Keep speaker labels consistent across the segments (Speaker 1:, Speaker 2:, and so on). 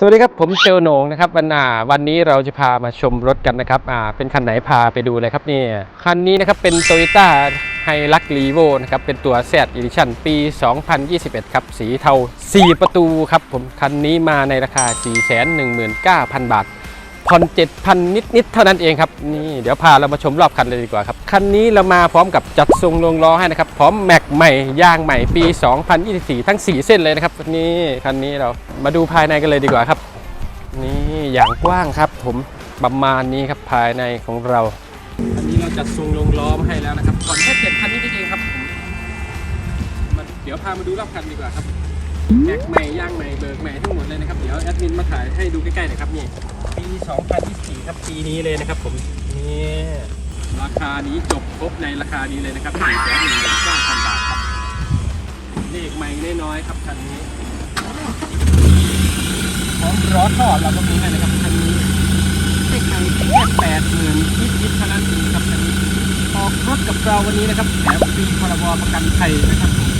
Speaker 1: สวัสดีครับ ผมเซลโหนงนะครับวันอ่าวันนี้เราจะพามาชมรถกันนะครับอ่าเป็นคันไหนพาไปดูเลยครับนี่คันนี้นะครับเป็น Toyota h i l u x r e v o นะครับเป็นตัว Z Edition ปี 2021 ครับ สีเทา 4 ประตูครับผมคันนี้มาในราคา 419,000 บาท ผ่อน7,000 นิดๆเท่านั้นเองครับนี่เดี๋ยวพาเรามาชมรอบคันเลยดีกว่าครับ คันนี้เรามาพร้อมกับจัดทรงลงล้อให้นะครับพร้อมแม็กใหม่ยางใหม่ปี 2024 ทั้ง 4 เส้นเลยนะครับนี่คันนี้เรามาดูภายในกันเลยดีกว่าครับนี่อย่างกว้างครับ ผมประมาณนี้ครับภายในของเราอันนี้เราจัดทรงลงล้อมาให้แล้วนะครับผ่อนแค่7,000นิดๆเองครับเดี๋ยวพามาดูรอบคันดีกว่าครับแม็กใหม่ย่างใหม่เบิกใหม่ทั้งหมดเลยนะครับเดี๋ยวแอดมินมาถ่ายให้ดูใกล้ๆหน่อยครับนี่ 2024 ครับปีนี้เลยนะครับผมนี่ราคานี้จบครบในราคานี้เลยนะครับ4 1 9 0 0 0 บาทครับเลขใหม่น้อยๆครับคันนี้พร้อมล้อนทอดเราก็มีให้นะครับคันนี้เลขใหม่แค่แปดหมื่นนิดๆเท่านั้นเองครับคันนี้ออกรถกับเราวันนี้นะครับแถมฟรีพรบประกันภัยนะครับผม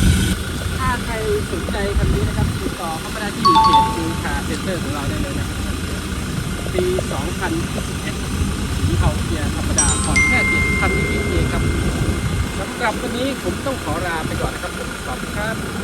Speaker 1: ถ้าใครสนใจคันนี้นะครับติดต่อเข้ามาได้ที่เพจดูคาเซ็นเตอร์ของเราได้เลยนะครับ ปี2021สีเทาเกียร์ธรรมดาผ่อนแค่7,000นิดๆเองครับสำหรับวันนี้ผมต้องขอลาไปก่อนนะครับ ขอบคุณครับ